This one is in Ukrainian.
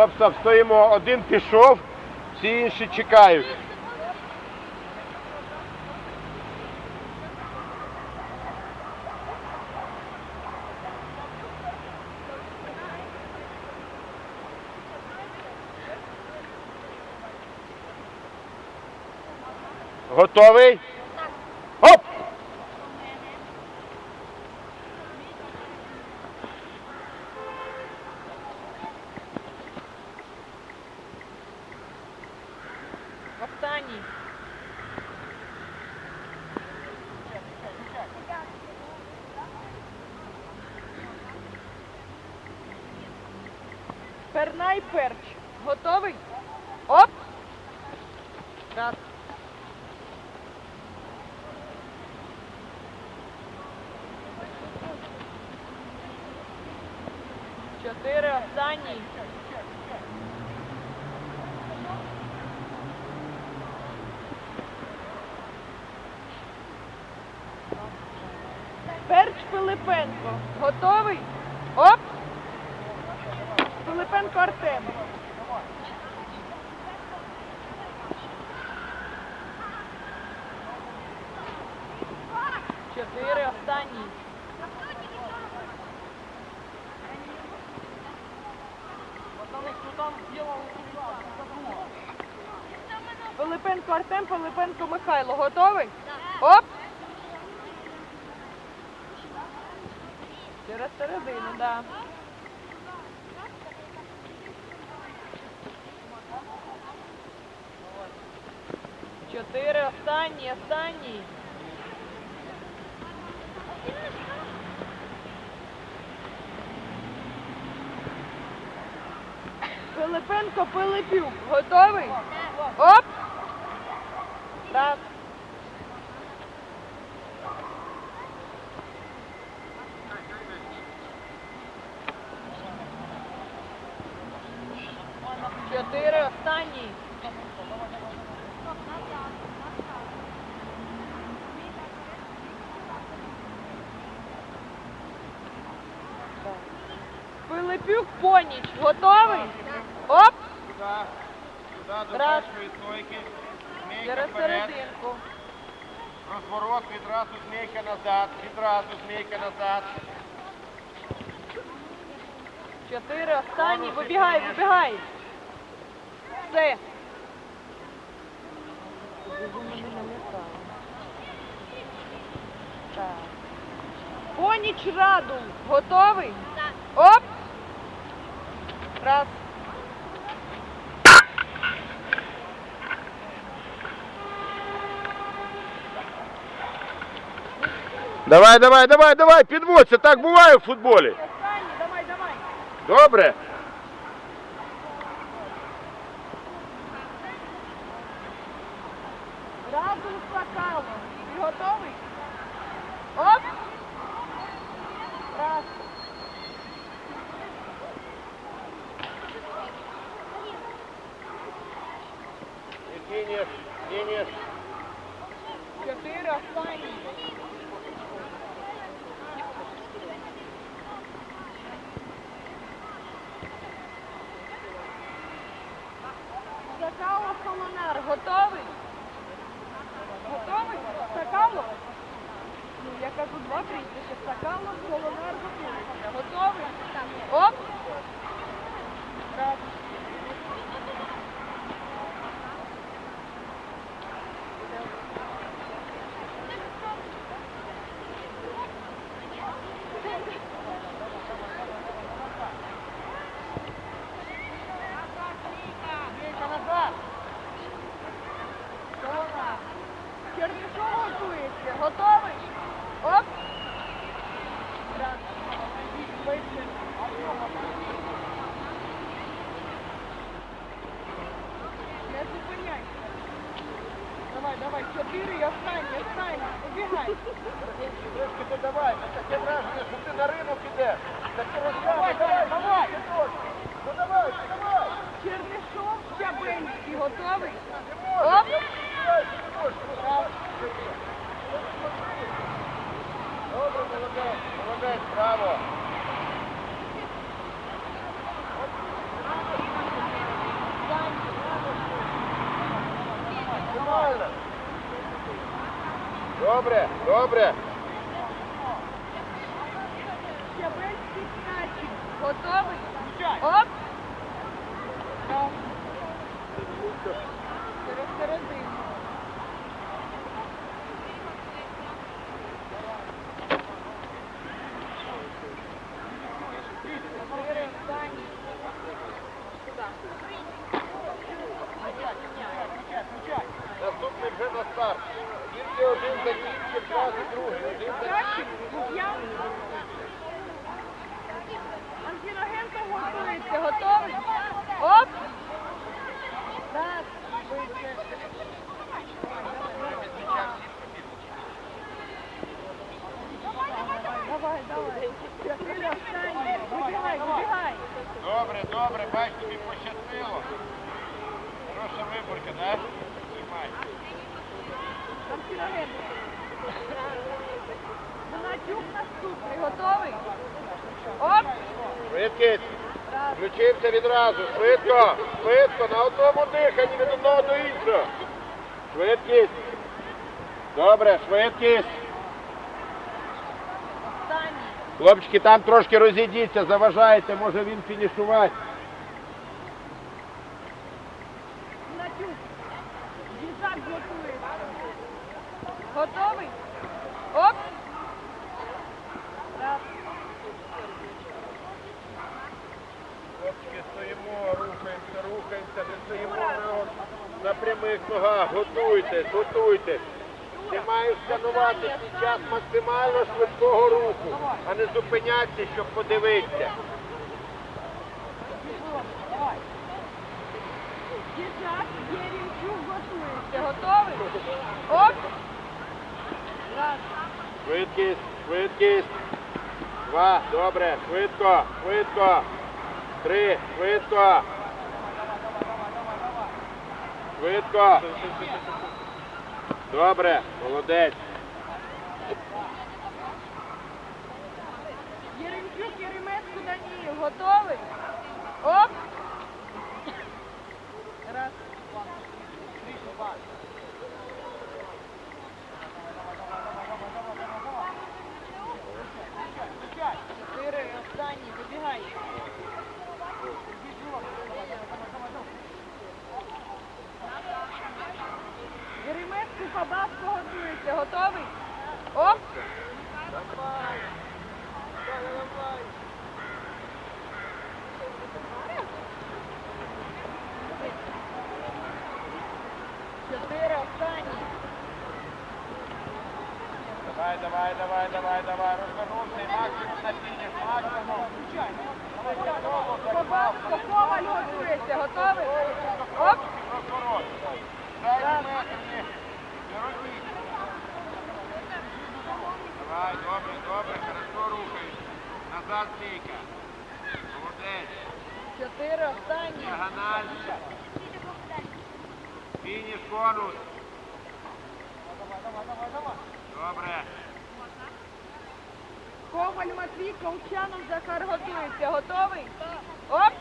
Стоп, стоп, стоїмо. Один пішов, всі інші чекають. Готовий? Оп! Останній. Пернай перч. Готовий? Оп! Раз. Чотири останній. Перч Пилипенко. Готовий? Оп! Пилипенко Артем. Чотири останній. Пилипенко Артем, Пилипенко Михайло. Готовий? Оп! Через середину, да. Чотири, останній, останній. Пилипенко Пилипюк. Готовий? Оп! Раз. Чотири, останній. Пилипюк Поніч. Готовий? Оп! Сюди, до Раз. першої стойки. Змійка Через вперед. серединку. Розворот, відразу змійка назад, відразу змійка назад. Чотири, останній. Вибігай, вибігай. Все. Так. Поніч раду. Готовий? Оп! Раз. Давай, давай, давай, давай, підводься, так буває в футболі. Останній, давай, давай. Добре? Разом з Сакалом. Ти готовий? Оп! Раз. Фініш, фініш. Чотири, останній. Сакало Солонар, готовий? Готовий? Сакало? Ну, я кажу два прізвища. Сакало, Солонар, готується. Готовий? Оп! Раз. Солонар. Чернишов готується. Готовий? Оп! Раз. Швидше. Не зупиняйся. Давай, давай, чотири і останній, останній. Убігай. Трошки ти давай, ну таке враження, що ти на ринок ідеш. Таке Давай, давай, давай. Ну давай, давай. Чернишов, Щабельський, готовий? Оп! Раз. Добре, молодець, молодець, браво. Добре, добре. Щабельський м'ячик. Готовий? Оп! Через середину. Чотири останні. Наступний вже на старт. Тільки один закінчив, зразу другий. Один М'ячик, я. Антиногенко готується. Готовий? Оп! Так, швидше. Давай, давай. Чотири останні. Вибігай, вибігай. Добре, добре, бач, тобі пощастило. Хороша виборка, так? Тримай. Гнатюк наступний. Готовий? Оп! Швидкість. Включився відразу. Швидко, швидко, на одному диханні від одного до іншого. Швидкість. Добре, швидкість. Останній. Хлопчики, там трошки розійдіться, заважаєте, може він фінішувати. Готовий? Оп! Раз. Хлопчики, стоїмо, рухаємося, рухаємося, не стоїмо на, на прямих ногах. Готуйтесь, готуйтесь. Ти маєш шанувати під час максимально швидкого руху, а не зупинятися, щоб подивитися. Давай. Їжак Єрімчук готується. Готовий? Оп! Раз. Швидкість, швидкість. Два, добре, швидко, швидко. Три, швидко. Швидко. Добре, молодець. Єремчук, Єремецьку Данію Готовий? Оп! Раз. Чотири. Останній. Вибігай. Єремецьку Фабаско готується. Готовий? Оп! Чотири останні. Давай, давай, давай, давай, давай. Розвернувся і максимум на фініш, максимум. Фабаско, Коваль готується. Готовий? Оп! Розворот. Дай метр, ні. Не робіть. Давай, добре, добре, хорошо рухаєш. Назад стійка. Молодець. Чотири останні. Діагональ. Фініш, конус. Добре. Коваль Матвій, Ковчанов Захар готується. Готовий? Оп!